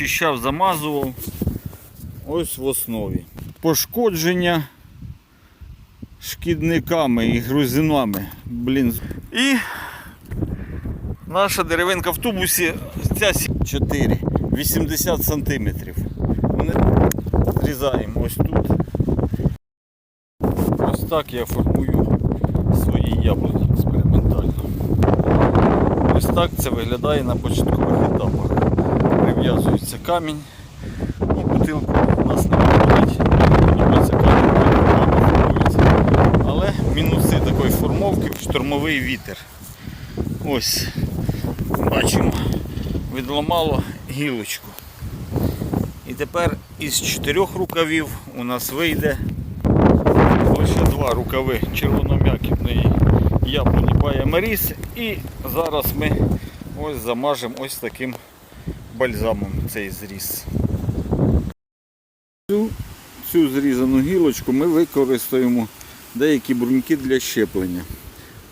очищав, замазував. Ось в основі. Пошкодження шкідниками і грузинами. Блін. І наша деревинка в тубусі ця 4, 80 сантиметрів. Зрізаємо ось тут. Ось так я формую свої яблуні експериментально. Ось так це виглядає на початкових. Прив'язується камінь. Ну, бутилку у нас не виходить. Але мінуси такої формовки штормовий вітер. Ось бачимо, відламало гілочку. І тепер із чотирьох рукавів у нас вийде лише два рукави червоном'яківної яблуні Бая Маріс. І зараз ми ось замажемо ось таким бальзамом цей зріз. Цю, цю зрізану гілочку ми використаємо деякі бруньки для щеплення.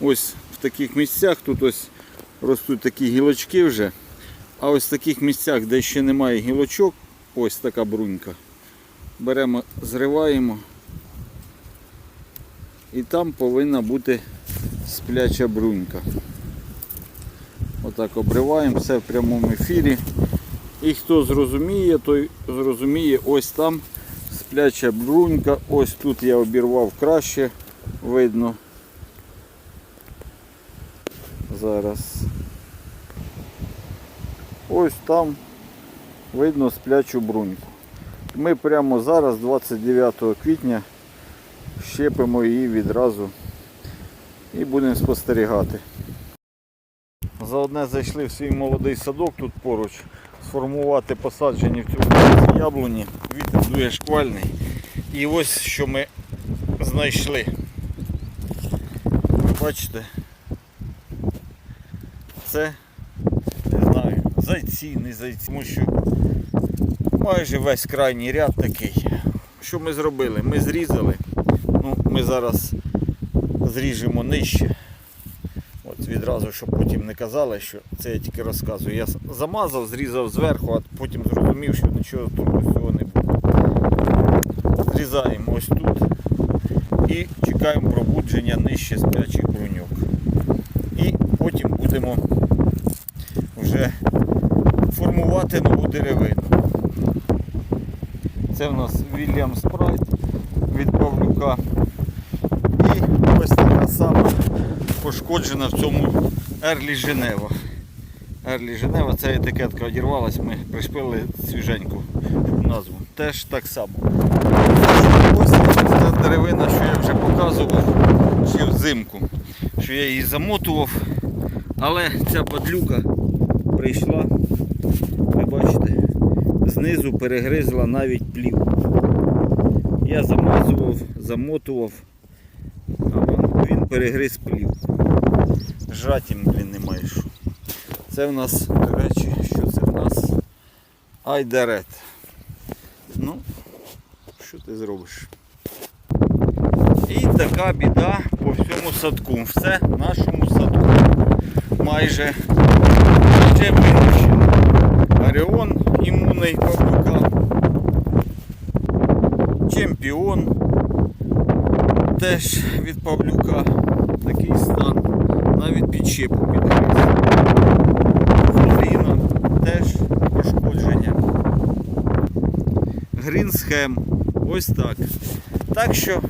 Ось в таких місцях тут ось ростуть такі гілочки вже. А ось в таких місцях, де ще немає гілочок, ось така брунька. Беремо, зриваємо. І там повинна бути спляча брунька. Отак обриваємо все в прямому ефірі. І хто зрозуміє, той зрозуміє ось там спляча брунька. Ось тут я обірвав краще, видно. Зараз. Ось там видно сплячу бруньку. Ми прямо зараз, 29 квітня, щепимо її відразу і будемо спостерігати. Заодне зайшли в свій молодий садок тут поруч, сформувати посаджені в цьому яблуні. Вітер дує шквальний. І ось що ми знайшли. Ви бачите? Це, не знаю, зайці, не зайці, тому що майже весь крайній ряд такий. Що ми зробили? Ми зрізали. Ну, ми зараз зріжемо нижче. Відразу, щоб потім не казали, що це я тільки розказую. Я замазав, зрізав зверху, а потім зрозумів, що нічого з цього не буде. Зрізаємо ось тут і чекаємо пробудження нижче сплячих бруньок. І потім будемо вже формувати нову деревину. Це в нас Вільям Спрайт від Павлюка. І ось така сама пошкоджена в цьому Ерлі Женева. Ерлі Женева, ця етикетка одірвалась, ми пришпили свіженьку назву. Теж так само. Ось ця деревина, що я вже показував ще взимку, що я її замотував, але ця падлюка прийшла, ви бачите, знизу перегризла навіть плів. Я замазував, замотував, а він перегриз плів. Жать їм, блін, немає що. Це в нас, до речі, що це в нас? Айдарет. Ну, що ти зробиш? І така біда по всьому садку. Все в нашому садку. Майже вже винищено. Оріон імунний павлюка. Чемпіон теж від Павлюка. Такий стан. Навіть підщепу підгриз. Флоріно теж пошкодження. Грінсхем. Ось так. Так що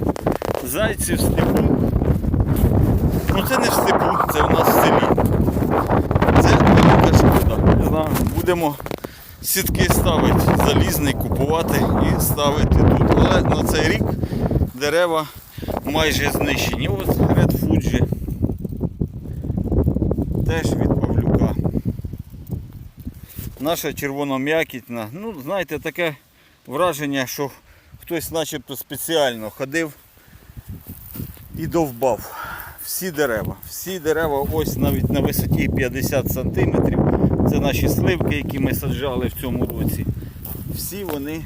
зайці в степу. Ну це не в степу, це в нас в селі. Це велика шкода. Не знаю, будемо сітки ставити залізний, купувати і ставити тут. Але на цей рік дерева майже знищені. Ось Red Fuji. Теж від Павлюка. Наша червоном'якітна. Ну, знаєте, таке враження, що хтось начебто спеціально ходив і довбав. Всі дерева. Всі дерева ось навіть на висоті 50 см. Це наші сливки, які ми саджали в цьому році. Всі вони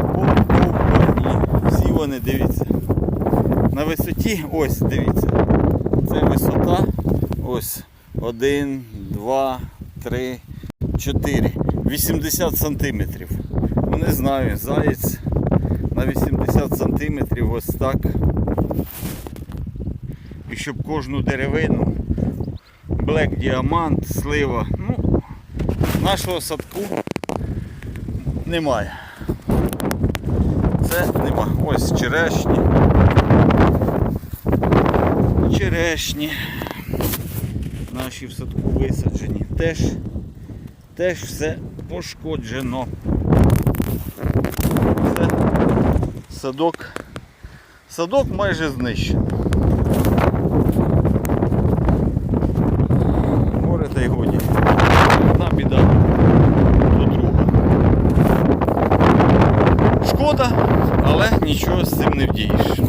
повбані. Всі вони, дивіться. На висоті, ось дивіться. Це висота. Ось. Один, два, три, чотири. 80 сантиметрів. Ну не знаю, заєць на 80 сантиметрів ось так. І щоб кожну деревину, блек діамант, слива. Ну, нашого садку немає. Це нема. Ось черешні. Черешні. Наші в садку висаджені. Теж, теж все пошкоджено. Це садок. Садок майже знищений. Горе та й годі. Одна біда до друга. Шкода, але нічого з цим не вдієш.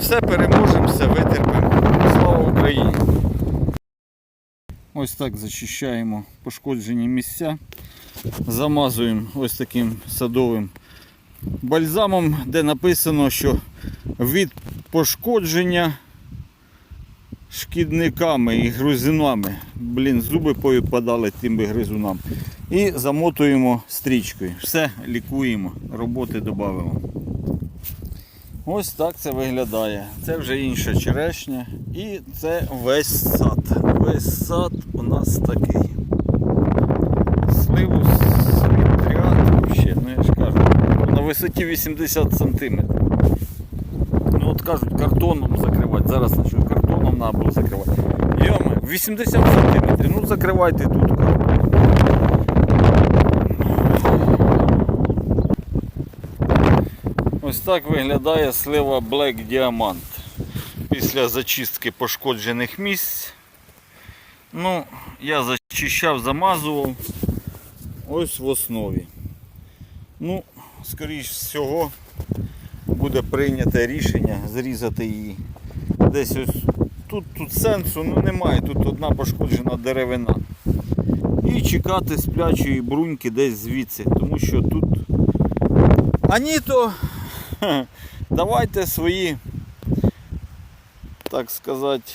Все переможемо, все витерпимо. Слава Україні! Ось так зачищаємо пошкоджені місця. Замазуємо ось таким садовим бальзамом, де написано, що від пошкодження шкідниками і гризунами. Блін, зуби повипадали тим би гризунам. І замотуємо стрічкою. Все, лікуємо, роботи додаємо. Ось так це виглядає. Це вже інша черешня. І це весь сад. Весь сад нас такий. Сливу світрят взагалі, ну я ж кажу, на висоті 80 см. Ну от кажуть, картоном закривати. Зараз що картоном треба було закривати. Йоме, 80 см, ну закривайте тут картоном. Ось так виглядає слива Black Diamond після зачистки пошкоджених місць. Ну, я зачищав, замазував ось в основі. Ну, скоріш всього, буде прийняте рішення зрізати її. Десь ось тут, тут сенсу ну, немає, тут одна пошкоджена деревина. І чекати сплячої бруньки десь звідси, тому що тут. А ні, то Давайте свої, так сказати,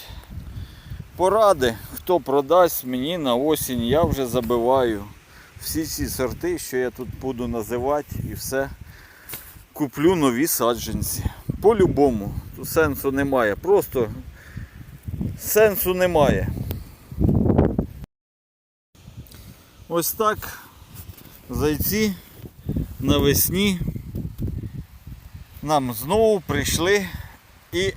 поради, хто продасть мені на осінь, я вже забиваю всі ці сорти, що я тут буду називати і все. Куплю нові саджанці. По-любому. Тут сенсу немає. Просто сенсу немає. Ось так зайці навесні нам знову прийшли і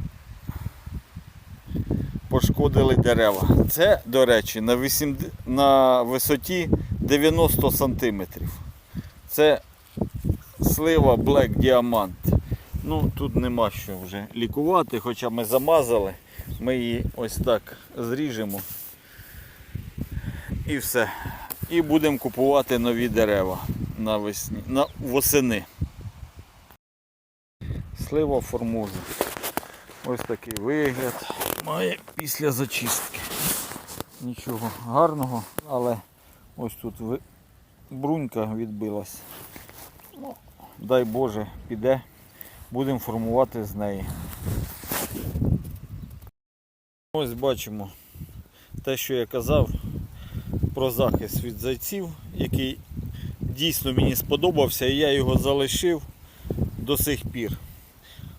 пошкодили дерева. Це, до речі, на, 8, на висоті 90 сантиметрів. Це слива Black Diamond. Ну, тут нема що вже лікувати, хоча ми замазали, ми її ось так зріжемо і все. І будемо купувати нові дерева навесні, на восени. Слива формоза. Ось такий вигляд має після зачистки. Нічого гарного, але ось тут брунька відбилась. Ну, дай Боже, піде. Будемо формувати з неї. Ось бачимо те, що я казав про захист від зайців, який дійсно мені сподобався і я його залишив до сих пір.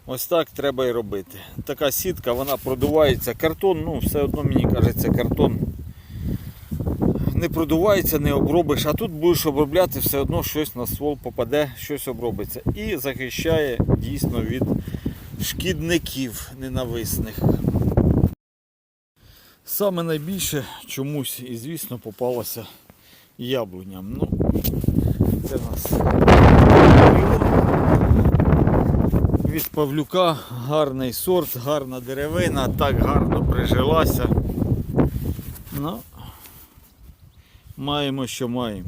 Ось так треба і робити. Така сітка, вона продувається. Картон, ну все одно мені кажеться, картон не продувається, не обробиш, а тут будеш обробляти, все одно щось на ствол попаде, щось обробиться. І захищає дійсно від шкідників ненависних. Саме найбільше чомусь і звісно попалося яблуням. Ну, це нас від Павлюка гарний сорт, гарна деревина, так гарно прижилася. Ну, маємо, що маємо.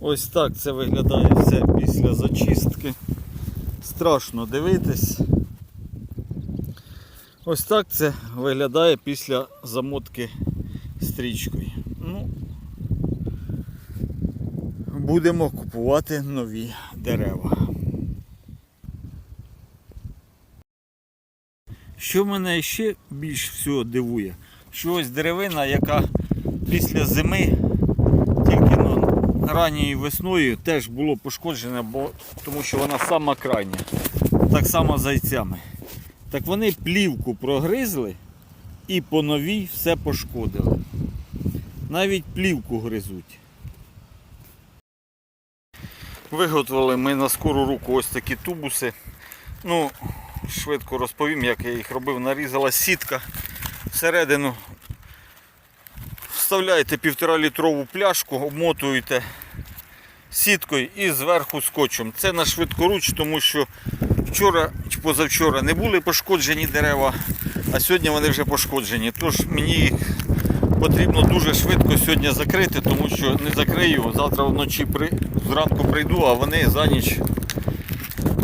Ось так це виглядає все після зачистки. Страшно дивитись. Ось так це виглядає після замотки стрічкою. Ну, будемо купувати нові дерева. Що мене ще більш всього дивує, що ось деревина, яка після зими, тільки ну, ранньою весною теж було пошкоджене, бо, тому що вона сама крайня. Так само зайцями. Так вони плівку прогризли і по новій все пошкодили. Навіть плівку гризуть. Виготовили ми на скору руку ось такі тубуси. Ну, швидко розповім, як я їх робив. Нарізала сітка всередину. Вставляєте півтора літрову пляшку, обмотуєте сіткою і зверху скотчем. Це на швидкоруч, тому що вчора чи позавчора не були пошкоджені дерева, а сьогодні вони вже пошкоджені. Тож мені їх потрібно дуже швидко сьогодні закрити, тому що не закрию. Завтра вночі при... зранку прийду, а вони за ніч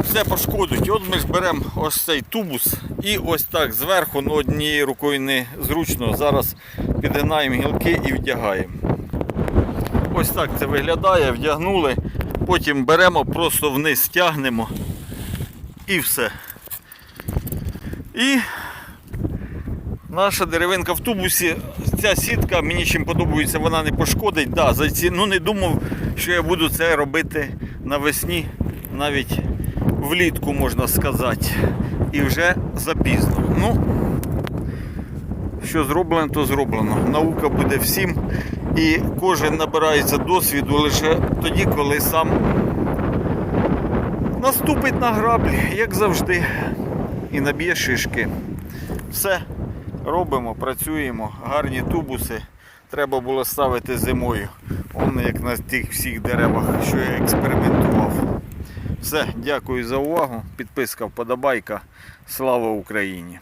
все пошкодять. От ми ж беремо ось цей тубус і ось так зверху, ну однією рукою не зручно. Зараз підгинаємо гілки і вдягаємо. Ось так це виглядає, вдягнули, потім беремо, просто вниз тягнемо і все. І наша деревинка в тубусі, ця сітка, мені чим подобається, вона не пошкодить. Да, зайці, ну не думав, що я буду це робити навесні, навіть влітку можна сказати. І вже запізно. Ну, що зроблено, то зроблено. Наука буде всім. І кожен набирається досвіду лише тоді, коли сам наступить на граблі, як завжди, і наб'є шишки. Все робимо, працюємо, гарні тубуси. Треба було ставити зимою. Он як на тих всіх деревах, що я експериментував. Все, дякую за увагу. Підписка, вподобайка. Слава Україні!